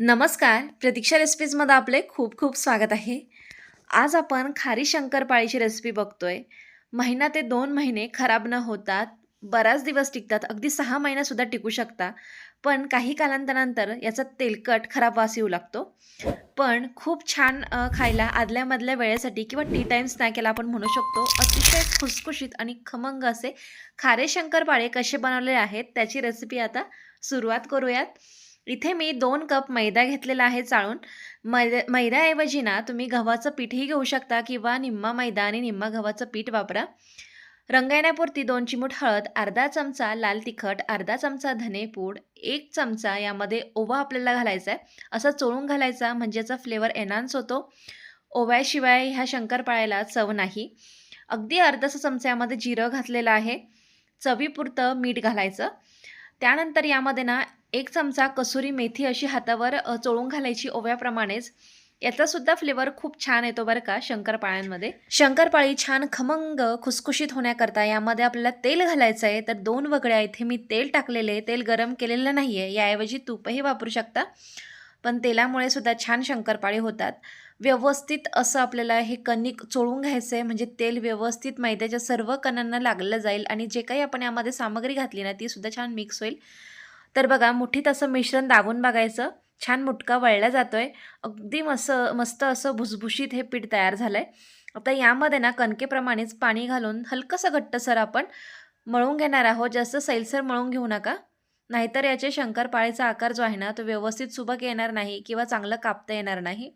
नमस्कार. प्रतीक्षा रेसिपीजमध्ये आपले खूप खूप स्वागत आहे. आज आपण खारी शंकरपाळीची रेसिपी बघतोय. महिना ते दोन महिने खराब न होतात बराच दिवस टिकतात. अगदी सहा महिनासुद्धा टिकू शकता. पण काही कालांतरानंतर याचा तेलकट खराब वास येऊ लागतो. पण खूप छान खायला आदल्यामधल्या वेळेसाठी किंवा टी टाईम स्नॅकेला आपण म्हणू शकतो. अतिशय खुसखुशीत आणि खमंग असे खारे शंकरपाळे कसे बनवलेले आहेत त्याची रेसिपी आता सुरुवात करूयात. इथे मी दोन कप मैदा घेतलेला आहे चाळून. मैदा मैद्याऐवजी ना तुम्ही गव्हाचं पीठही घेऊ शकता किंवा निम्मा मैदा आणि निम्मा गव्हाचं पीठ वापरा. रंग येण्यापुरती दोन चिमूट हळद अर्धा चमचा लाल तिखट अर्धा चमचा धनेपूड एक चमचा यामध्ये ओवा आपल्याला घालायचा आहे. असा चोळून घालायचा म्हणजे याचा फ्लेवर एनहान्स होतो. ओव्याशिवाय ह्या शंकरपाळ्याला चव नाही. अगदी अर्धासा चमचा यामध्ये जिरं घातलेलं आहे. चवीपुरतं मीठ घालायचं. त्यानंतर यामध्ये ना एक चमचा कसुरी मेथी अशी हातावर चोळून घालायची ओव्याप्रमाणेच. याचा सुद्धा फ्लेवर खूप छान येतो बरं का शंकरपाळ्यांमध्ये. शंकरपाळी छान खमंग खुसखुशीत होण्याकरता यामध्ये आपल्याला तेल घालायचं आहे. तर दोन वगळ्या इथे मी तेल टाकलेले तेल गरम केलेलं नाही आहे याऐवजी तूपही वापरू शकता. पण तेलामुळे सुद्धा छान शंकरपाळी होतात. व्यवस्थित असं आपल्याला हे कणिक चोळून घ्यायचं आहे. म्हणजे तेल व्यवस्थित मैद्याच्या सर्व कणांना लागलं जाईल आणि जे काही आपण यामध्ये सामग्री घातली ना ती सुद्धा छान मिक्स होईल. तर बघा मुठीत असं मिश्रण दाबून बघायचं. छान मुटका वळला जातोय. अगदी मस्त मस्त असं भुसभुशीत हे पीठ तयार झालंय. आता यामध्ये ना कणकेप्रमाणेच पाणी घालून हलकंसं घट्टसर आपण मळून घेणार आहोत. जास्त सैलसर मळून घेऊ नका. नाहीतर याचे शंकरपाळीचा आकार जो आहे ना तो व्यवस्थित सुबक येणार नाही किंवा चांगलं कापता येणार नाही.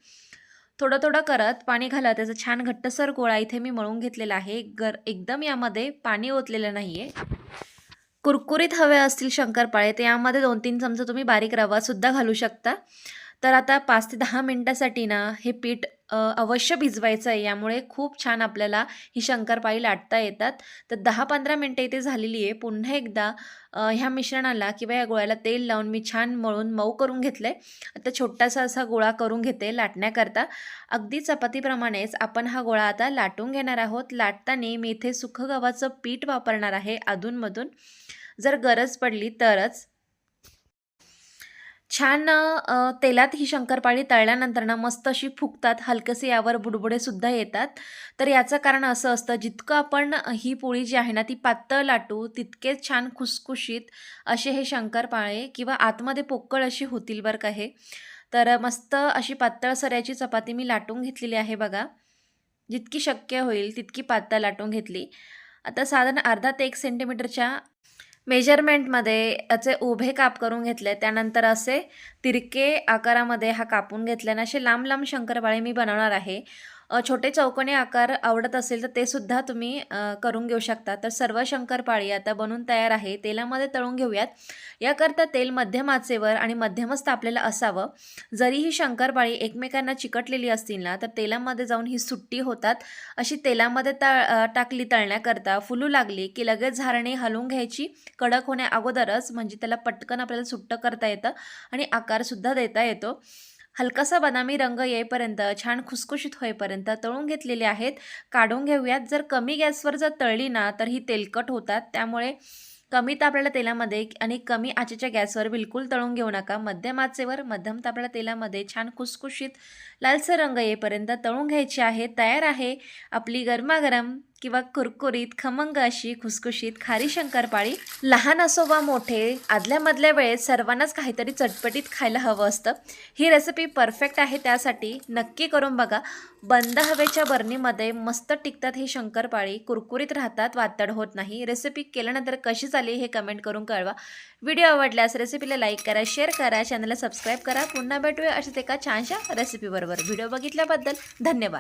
थोडं थोडं करत पाणी घाला त्याचा छान घट्टसर गोळा इथे मी मळून घेतलेला आहे. गर एकदम यामध्ये पाणी ओतलेलं नाही आहे कुरकुरीत हवे असतील शंकरपाळे तर यामध्ये दोन तीन चमचे तुम्ही बारीक रवासुद्धा घालू शकता. तर आता पाच ते दहा मिनटासाठी ना हे पीठ अवश्य भिजवायचं आहे. यामुळे खूप छान आपल्याला ही शंकरपाळी लाटता येतात. तर दहा पंधरा मिनटं इथे झालेली आहे. पुन्हा एकदा ह्या मिश्रणाला किंवा या गोळ्याला तेल लावून मी छान मळून मऊ करून घेतलं आहे आता छोटासा असा गोळा करून घेते लाटण्याकरता. अगदी चपातीप्रमाणेच आपण हा गोळा आता लाटून घेणार आहोत. लाटताना मी इथे सुखं गव्हाचं पीठ वापरणार आहे अधूनमधून. जर गरज पडली तरच. छान तेलात ही शंकरपाळी तळल्यानंतर ना मस्त अशी फुगतात हलकसे यावर बुडबुडे सुद्धा येतात. तर याचं कारण असं असतं जितकं आपण ही पोळी जी आहे ना ती पातळ लाटू तितकेच छान खुसखुशीत असे हे शंकरपाळे किंवा आतमध्ये पोकळ अशी होतील बरं का हे. तर मस्त अशी पातळ सऱ्याची चपाती मी लाटून घेतलेली आहे बघा. जितकी शक्य होईल तितकी पातळ लाटून घेतली. आता साधारण अर्धा ते एक सेंटीमीटरच्या मेजरमेंटमध्ये याचे उभे काप करून घेतले त्यानंतर असे तिरके आकारामध्ये हा कापून घेतल्याने असे लांब लांब शंकरपाळे मी बनवणार आहे. छोटे चौकोनी आकार आवडत असेल तर ते सुद्धा तुम्ही करून घेऊ शकता. तर सर्व शंकरपाळी आता बनून तयार आहे. तेलामध्ये तळून घेऊयात. याकरता तेल मध्यम आचेवर आणि मध्यमच तापलेलं असावं. जरी ही शंकरपाळी एकमेकांना चिकटलेली असतील ना तर तेलामध्ये जाऊन ही सुट्टी होतात. अशी तेलामध्ये तळ टाकली तळण्याकरता फुलू लागली की लगेच झारणे हलवून घ्यायची. कडक होण्या अगोदरच म्हणजे त्याला पटकन आपल्याला सुट्ट करता येतं आणि आकारसुद्धा देता येतो. हलकासा बदामी रंग येईपर्यंत छान खुसखुशीत होईपर्यंत तळून घेतलेले आहेत. काढून घेऊयात. जर कमी गॅसवर जर तळली ना तर ही तेलकट होतात. त्यामुळे कमी तापलेल्या तेलामध्ये आणि कमी आचेच्या गॅसवर बिलकुल तळून घेऊ नका. मध्यम आचेवर मध्यम तापलेल्या तेलामध्ये छान खुसखुशीत लालसर रंग येईपर्यंत तळून घ्यायची आहे तयार आहे आपली गरमागरम किंवा कुरकुरीत खमंग अशी खुसखुशीत खारी शंकरपाळी लहान असो वा मोठे आदल्यामधल्या वेळेत सर्वांनाच काहीतरी चटपटीत खायला हवं असतं. ही रेसिपी परफेक्ट आहे त्यासाठी नक्की करून बघा. बंद हवेच्या बरणीमध्ये मस्त टिकतात ही शंकरपाळी. कुरकुरीत राहतात वातड होत नाही. रेसिपी केल्यानंतर कशी झाली हे कमेंट करून कळवा. व्हिडिओ आवडल्यास रेसिपीला लाईक करा शेअर करा चॅनलला सबस्क्राईब करा. पुन्हा भेटूया अशाच एका छानशा रेसिपीबरोबर व्हिडिओ बघितल्याबद्दल धन्यवाद.